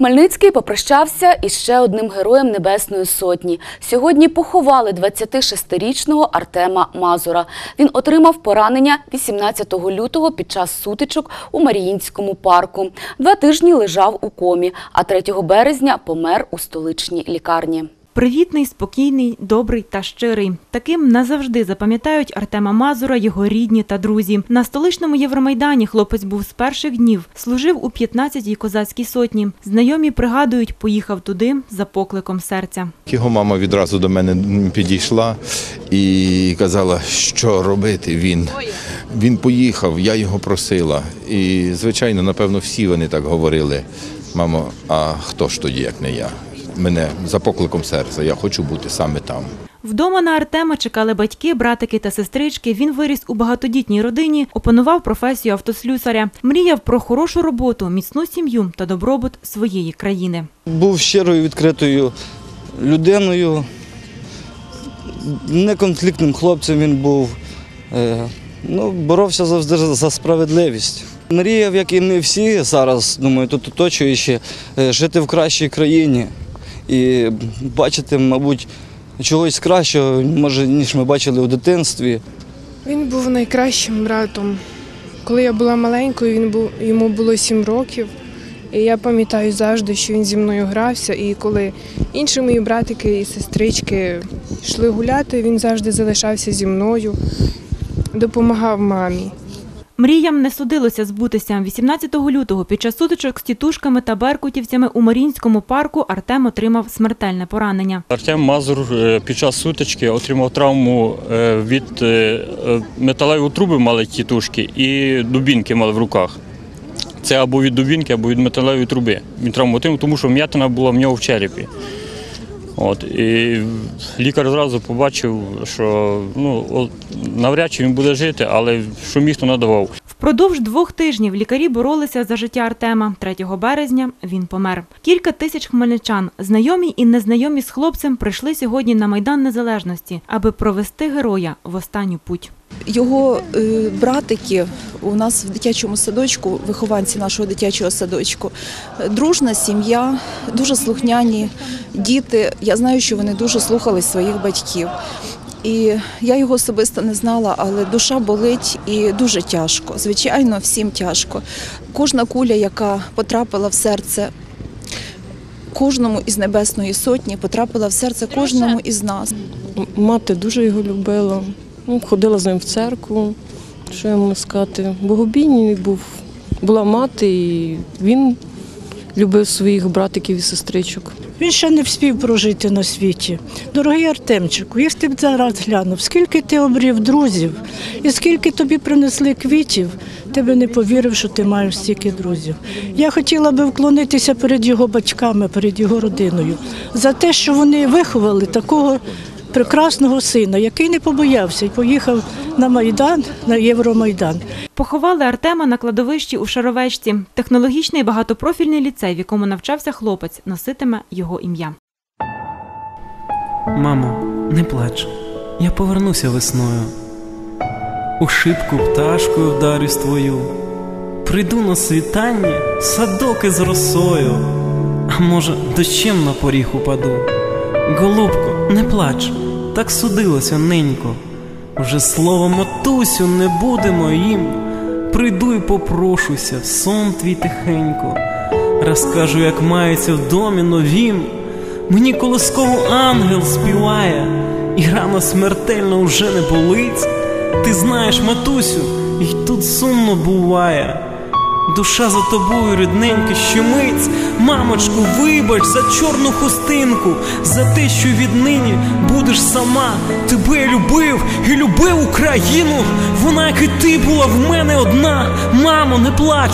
Хмельницький попрощався із ще одним героєм Небесної Сотні. Сьогодні поховали 26-річного Артема Мазура. Він отримав поранення 18 лютого під час сутичок у Маріїнському парку. Два тижні лежав у комі, а 3 березня помер у столичній лікарні. Привітний, спокійний, добрий та щирий. Таким назавжди запам'ятають Артема Мазура, його рідні та друзі. На столичному Євромайдані хлопець був з перших днів, служив у 15-й козацькій сотні. Знайомі пригадують, поїхав туди за покликом серця. Його мама відразу до мене підійшла і казала, що робити він. Він поїхав, я його просила. І, звичайно, напевно, всі вони так говорили. Мамо, а хто ж тоді, як не я? Мене за покликом серця, я хочу бути саме там. Вдома на Артема чекали батьки, братики та сестрички. Він виріс у багатодітній родині, опанував професію автослюсаря, мріяв про хорошу роботу, міцну сім'ю та добробут своєї країни. Був щирою відкритою людиною, неконфліктним хлопцем він був. Е, Ну, боровся завжди за справедливість. Мріяв, як і ми всі зараз, думаю, тут оточуючи, е, жити в кращій країні і бачити, мабуть, чогось кращого, може, ніж ми бачили у дитинстві. Він був найкращим братом. Коли я була маленькою, він був, йому було сім років. І я пам'ятаю завжди, що він зі мною грався. І коли інші мої братики і сестрички йшли гуляти, він завжди залишався зі мною, допомагав мамі. Мріям не судилося збутися. 18 лютого під час сутичок з тітушками та беркутівцями у Марінському парку Артем отримав смертельне поранення. Артем Мазур е, під час сутички отримав травму е, від е, металевої труби мали тітушки і дубінки мали в руках. Це або від дубінки, або від металевої труби. Він травму отримав, тому що м'ятина була в нього в черепі. От, і лікар зразу побачив, що ну, навряд чи він буде жити, але що міг, то надавав. Впродовж двох тижнів лікарі боролися за життя Артема. 3 березня він помер. Кілька тисяч хмельничан, знайомі і незнайомі з хлопцем, прийшли сьогодні на Майдан Незалежності, аби провести героя в останню путь. Його е, братики у нас в дитячому садочку, вихованці нашого дитячого садочку, дружна сім'я, дуже слухняні діти. Я знаю, що вони дуже слухали своїх батьків. І я його особисто не знала, але душа болить і дуже тяжко. Звичайно, всім тяжко. Кожна куля, яка потрапила в серце кожному із небесної сотні, потрапила в серце кожному із нас. Мати дуже його любила. Ну, Ходила з ним в церкву. Що я можу сказати? Богобійний був. Була мати, і він любив своїх братиків і сестричок. Він ще не вспів прожити на світі. Дорогий Артемчику, якщо ти б зараз глянув, скільки ти обрів друзів і скільки тобі принесли квітів, ти би не повірив, що ти маєш стільки друзів. Я хотіла би вклонитися перед його батьками, перед його родиною за те, що вони виховали такого прекрасного сина, який не побоявся і поїхав на Майдан, на Євромайдан. Поховали Артема на кладовищі у Шаровечці. Технологічний багатопрофільний ліцей, в якому навчався хлопець, носитиме його ім'я. Мамо, не плач, я повернуся весною. У шибку пташкою вдарюсь твою. Прийду на світанні, садок із росою, а може, дощем на поріг упаду. Голубко, не плач, так судилося ненько. Вже слово матусю не буде моїм. Прийду і попрошуся, сон твій тихенько. Розкажу, як мається в домі новім. Мені колисково ангел співає, і рана смертельно вже не болить. Ти знаєш, матусю, й тут сумно буває. Душа за тобою, рідненька, щемиць, Мамочку, вибач за чорну хустинку, за те, що віднині будеш сама. Тебе любив і любив Україну. Вона, як і ти, була в мене одна. Мамо, не плач,